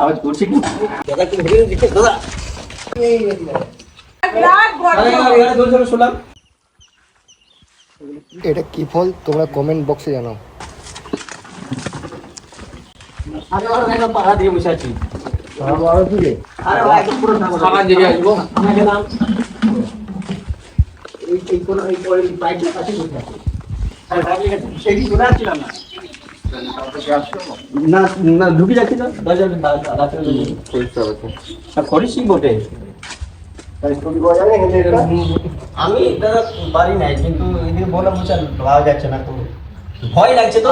আওয়াজ করছে কি? দাদা কি ভেবে দিচ্ছে দাদা। শুনলাম। এটা কি ফল? তোমরা কমেন্ট বক্সে জানাও। আরে ওরা দেখো পাড়া দিয়ে বসে আছি। বারো থেকে। আরে ভাই পুরো সামান দিকে আসব। আমরা গেলাম। এই এই কোন এই পরে বাইকের কাছে বসে আছি। আর বাইকের কাছে সেই দিন চলে না। না না ঢুকে যাচ্ছি তো। দরজা রাত্রে করিস বটে? আমি দাদা বাড়ি নাই কিন্তু এদিকে বললাম বুঝছে পাওয়া যাচ্ছে না তো। ভয় লাগছে তো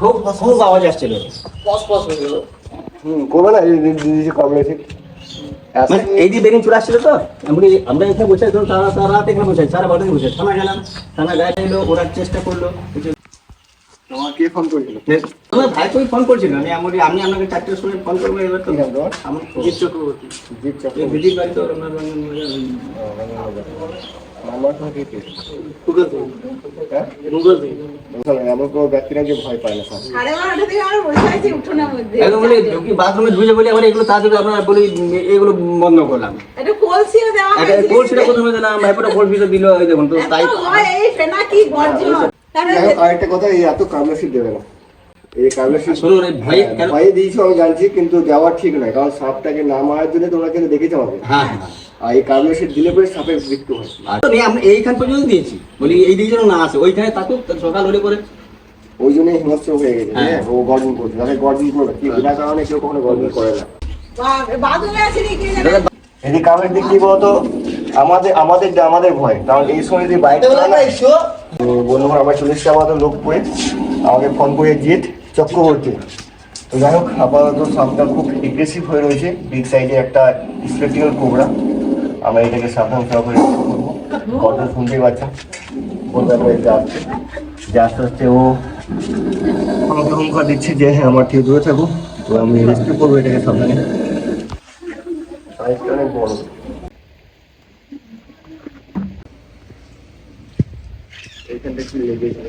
খুব খুব আওয়াজ আসছিল। হুম করবে না এই মানে এই যে বেরিয়ে চলে আসছিল তো? আমরা আমরা এখানে বসে ধরুন তারা তারা রাত এখানে বসে সারা বারোটায় বসে থানা গেলাম থানা গায়ে এলো ওরা চেষ্টা করল কিছু- ফোন করেছিল। আমার ভাই তো ফোন করছিল। আমি আমি আমি আপনাকে চারটের সময় ফোন করব এবার তো। কি নাম তোমার? আমার জিৎ চক্রবর্তী। জিৎ চক্রবর্তী। বাড়ি তো হ্যাঁ? এগুলো তাড়াতাড়ি আপনার বলি এগুলো বন্ধ করলাম। দিল দেখুন তো তাই কি গর্জন। আরেকটা কথা এই এত দেবে না। এই কামলাশি শুনুন এই ভয় কেন ভয়ে দিয়েছ আমি জানছি কিন্তু দেওয়া ঠিক নয় কারণ সাপটাকে না মারার জন্য তোমরা কিন্তু দেখেছ আমাকে। হ্যাঁ হ্যাঁ। আর এই কামলাশি দিলে পরে সাপের মৃত্যু হয়। আর তো নেই, আমরা এইখান পর্যন্ত দিয়েছি। বলি এই দিকে যেন না আসে ওইখানে থাকুক সকাল হলে পরে। ওই জন্যই হিংস্র হয়ে গেছে হ্যাঁ। হ্যাঁ, ও গর্জন করছে তাহলে গর্জন করবে কি বিনা কারণে কেউ কখনো গর্জন করে না। বা- বাথরুমে আছে নাকি কে জানে? দাদা এদিকে কামের দিক দিয়ে বলতো? আমাদের আমাদের আমাদের ভয় কারণ এই সময় যদি বাইক বন্ধুরা আমরা চলে এসেছি আমাদের লোক করে আমাকে ফোন করে জিত চক্রবর্তী। তো যাই হোক, আপাতত সাপটা খুব এগ্রেসিভ হয়ে রয়েছে। বিগ সাইডে একটা স্পেকটিক্যাল কোবরা আমরা এটাকে সাবধান সহকারে করব। কথা শুনতেই পাচ্ছেন? পারব এটা আসছে। যে আস্তে আস্তে ও আমাকে হুঙ্কার দিচ্ছে যে হ্যাঁ আমার থেকে দূরে থাকো। তো আমি রেস্কিউ করব এটাকে সাবধানে। সাইজটা অনেক বড়। এইখানটা একটু আছে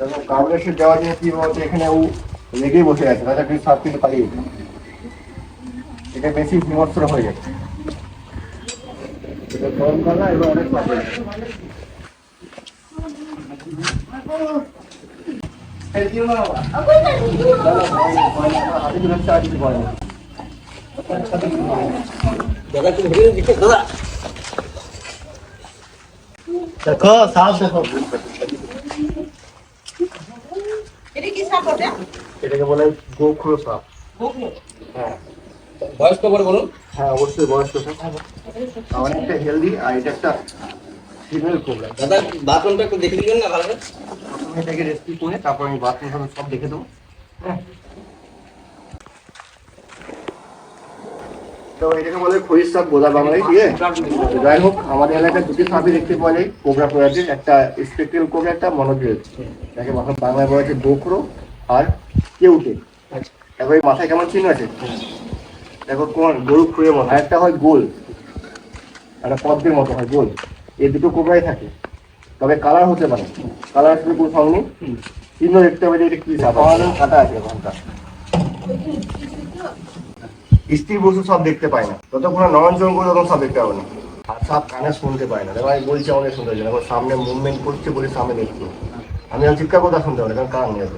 দেখো। কামড়েশে দেওয়ার জন্য কি বলছে এখানে ও লেগেই বসে আছে তাহলে তুই সাপ কিন্তু পালিয়ে। এটা বেশি হিমস্র হয়ে যাচ্ছে এটা গরম করা এবার অনেক দেখো সাপ দেখো এটা কি সাপ ওটা? এটাকে বলে গোখরো সাপ হ্যাঁ বয়স কত বড় বলুন হ্যাঁ অবশ্যই বয়স্ক সাপ অনেকটা হেলদি আর এটা একটা কোবরা দাদা বাথরুমটা একটু দেখে দিবেন না ভালো করে? প্রথমে এটাকে রেস্কিউ করে তারপর আমি বাথরুম সব দেখে দেবো। হ্যাঁ? তো এটাকে বলে খরিশ সাপ গোদা বাংলায় তো যাই হোক আমাদের এলাকায় দুটি সাপই দেখতে পাওয়া যায় কোবরা প্রজাতির একটা স্পেকটেল কোবরা একটা মনোবিয়ল যাকে এখন বাংলায় বলা হচ্ছে গোখরো আর কেউটে। দেখো এই মাথায় কেমন চিহ্ন আছে? দেখো কোন গরু খুঁড়ে মতো। একটা হয় গোল। একটা পদ্মের মতো হয় গোল। এই দুটো কোবরাই থাকে। তবে কালার হতে পারে। কালার আসলে কোনো সঙ্গে নেই চিহ্ন দেখতে হবে যে এটা কি সাপ আমাদের কাটা আছে ঘণ্টা স্ত্রী বস্তু সব দেখতে পায় না। যতক্ষণ না নয়ন চরণ করে তখন সব দেখতে পাবে না। আর সাপ কানে শুনতে পায় না। দেখো আমি বলছি আমাদের শুনতে পাচ্ছে এখন সামনে মুভমেন্ট করছে বলে সামনে দেখছি। আমি আর চিৎকার কথা শুনতে পারি কারণ কান ওদের।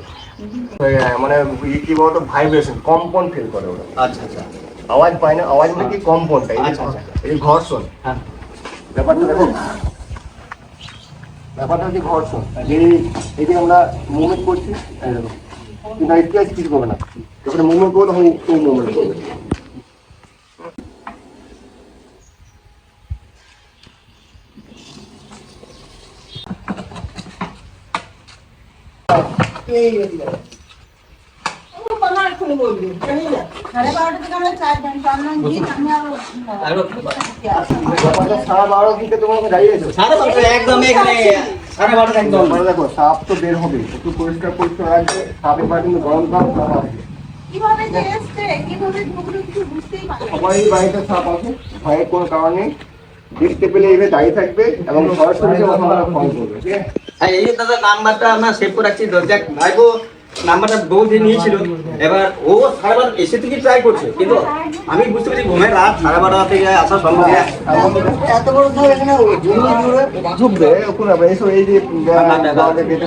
মানে ই কি বলতো? ভাইব্রেশন কম্পন ফিল করে ওরা। আচ্ছা আচ্ছা। আওয়াজ পায় না আওয়াজ মানে কি? কম্পনটা। এই আচ্ছা, আচ্ছা। ঘর্ষণ। হ্যাঁ। ব্যাপারটা দেখো ব্যাপারটা হচ্ছে ঘর্ষণ। যে এই যে আমরা মুভমেন্ট করছি কিন্তু ইতিহাস কিছু করবে না। যখন মুভমেন্ট করব তখন একটু মুভমেন্ট করবে। ও বাবা, এক্ষুনি জানি না। সাড়ে বারোটা থেকে আমরা চার ঘণ্টা আমরা গিয়ে আমি আরও সাড়ে বারো দিকে তোমাকে দাঁড়িয়েছো সাড়ে বারোটা একদম এখানে সাড়ে বারোটা একদম। দেখো সাপ তো বের হবে। একটু পরিষ্কার পরিষ্কার রাখবে। সাপ এবার কিন্তু গরম কাপ সাপ আসবে কীভাবে যে এসছে, কীভাবে ঢুকলো কিছু বুঝতেই পারলাম সবাই বাড়িতে সাপ আছে ভয়ের কোনো কারণ নেই। দেখতে পেলে এইভাবে দাঁড়িয়ে থাকবে এবং সরাসরি আমরা ফোন করবে ঠিক আছে? এই যে দাদা নাম্বারটা আমরা সেভ করে রাখছি দরজা ভাইবো নাম্বারটা বউ যে নিয়েছিল এবার ও সাড়ে বারো এসে থেকে ট্রাই করছে? কিন্তু আমি বুঝতে পারছি ঘুমের রাত সাড়ে বারোটা থেকে আসা সম্ভব না এত বড় এখানে ঢুকবে ওখানে আবার এই যে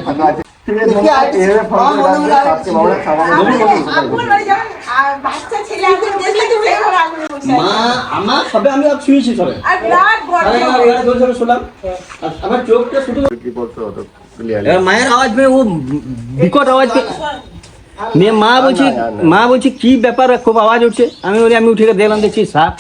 ফাঁকা আছে। তুমি এভাবে আগুনে বসে আছো। আমার চোখটা শুধু কি বলছো অত ক্লিয়ার এবার মায়ের আওয়াজ পেয়ে ও বিকট আওয়াজ পেয়ে মেয়ে মা বলছি না, না, না। মা বলছি কি ব্যাপার খুব আওয়াজ উঠছে আমি বলি আমি উঠে গিয়ে দেখলাম দেখছি সাপ